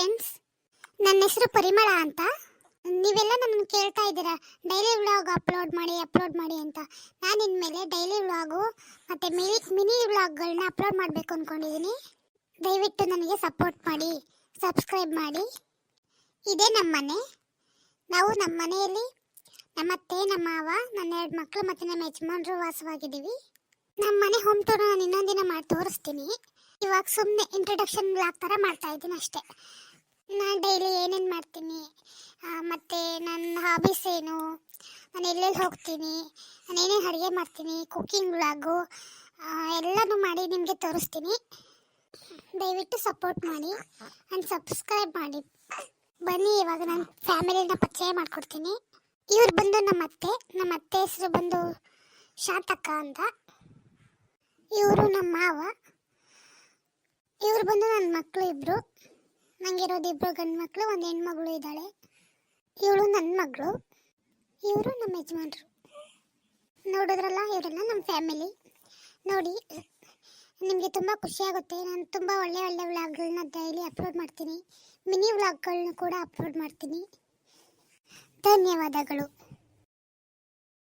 Friends ನನ್ನ ಹೆಸರು ಪರಿಮಳ ಅಂತ. ನೀವೆಲ್ಲ ನನ್ನನ್ನು ಕೇಳ್ತಾ ಇದ್ದೀರಾ? ಡೈಲಿ ವ್ಲಾಗ್ ಅಪ್ಲೋಡ್ ಮಾಡಿ ಅಪ್ಲೋಡ್ ಮಾಡಿ ಅಂತ. ನಾನು ಇನ್ಮೇಲೆ ಡೈಲಿ ವ್ಲಾಗು ಮತ್ತು ಮಿನಿ ಮಿನಿ ವ್ಲಾಗ್ಗಳನ್ನ ಅಪ್ಲೋಡ್ ಮಾಡಬೇಕು ಅಂದ್ಕೊಂಡಿದ್ದೀನಿ ದಯವಿಟ್ಟು ನನಗೆ ಸಪೋರ್ಟ್ ಮಾಡಿ, ಸಬ್ಸ್ಕ್ರೈಬ್ ಮಾಡಿ. ಇದೇ ನಮ್ಮ ಮನೆ ನಾವು ನಮ್ಮ ಮನೆಯಲ್ಲಿ ನಮ್ಮ ಅತ್ತೆ ನಮ್ಮ ಮಾವ, ನನ್ನ ಎರಡು ಮಕ್ಕಳು ಮತ್ತು ನಮ್ಮ ಯಜಮಾನರು ವಾಸವಾಗಿದ್ದೀವಿ. ನಮ್ಮ ಮನೆ ಹೋಮ್ ಟೂರ್ ನಾನು ಇನ್ನೊಂದಿನ ಮಾಡಿ ತೋರಿಸ್ತೀನಿ. ಇವಾಗ ಸುಮ್ಮನೆ ಇಂಟ್ರಡಕ್ಷನ್ ವ್ಲಾಗ್ ಥರ ಮಾಡ್ತಾ ಇದ್ದೀನಿ ಅಷ್ಟೇ. ನಾನು ಡೈಲಿ ಏನೇನು ಮಾಡ್ತೀನಿ? ಮತ್ತು ನನ್ನ ಹಾಬೀಸ್ ಏನು? ನಾನು ಎಲ್ಲೆಲ್ಲಿ ಹೋಗ್ತೀನಿ? ನಾನು ಏನೇನು ಅಡುಗೆ ಮಾಡ್ತೀನಿ? ಕುಕ್ಕಿಂಗ್ ವ್ಲಾಗು ಎಲ್ಲನೂ ಮಾಡಿ ನಿಮಗೆ ತೋರಿಸ್ತೀನಿ. ದಯವಿಟ್ಟು ಸಪೋರ್ಟ್ ಮಾಡಿ. ನಾನು ಸಬ್ಸ್ಕ್ರೈಬ್ ಮಾಡಿ. ಬನ್ನಿ, ಇವಾಗ ನಾನು ಫ್ಯಾಮಿಲಿನ ಪರಿಚಯ ಮಾಡಿಕೊಡ್ತೀನಿ. ಇವ್ರು ಬಂದು ನಮ್ಮ ಅತ್ತೆ. ನಮ್ಮ ಅತ್ತೆ ಹೆಸರು ಬಂದು ಶಾತಕ್ಕ ಅಂತ. ಇವರು ನಮ್ಮ ಮಾವ. ಇವ್ರು ಬಂದು ನನ್ನ ಮಕ್ಕಳು ಇಬ್ಬರು ನಂಗಿರೋದು ಇಬ್ಬರು ಗಂಡು ಮಕ್ಕಳು ಒಂದು ಹೆಣ್ಮಗಳು ಇದ್ದಾಳೆ. ಇವಳು ನನ್ನ ಮಗಳು. ಇವರು ನಮ್ಮ ಯಜಮಾನ್ರು. ನೋಡಿದ್ರಲ್ಲ, ಇವರೆಲ್ಲ ನಮ್ಮ ಫ್ಯಾಮಿಲಿ. ನೋಡಿ, ನಿಮಗೆ ತುಂಬ ಖುಷಿಯಾಗುತ್ತೆ ನಾನು ತುಂಬ ಒಳ್ಳೆ ಒಳ್ಳೆ ವ್ಲಾಗ್ಗಳನ್ನ ಡೈಲಿ ಅಪ್ಲೋಡ್ ಮಾಡ್ತೀನಿ. ಮಿನಿ ವ್ಲಾಗ್ಗಳನ್ನ ಕೂಡ ಅಪ್ಲೋಡ್ ಮಾಡ್ತೀನಿ. ಧನ್ಯವಾದಗಳು.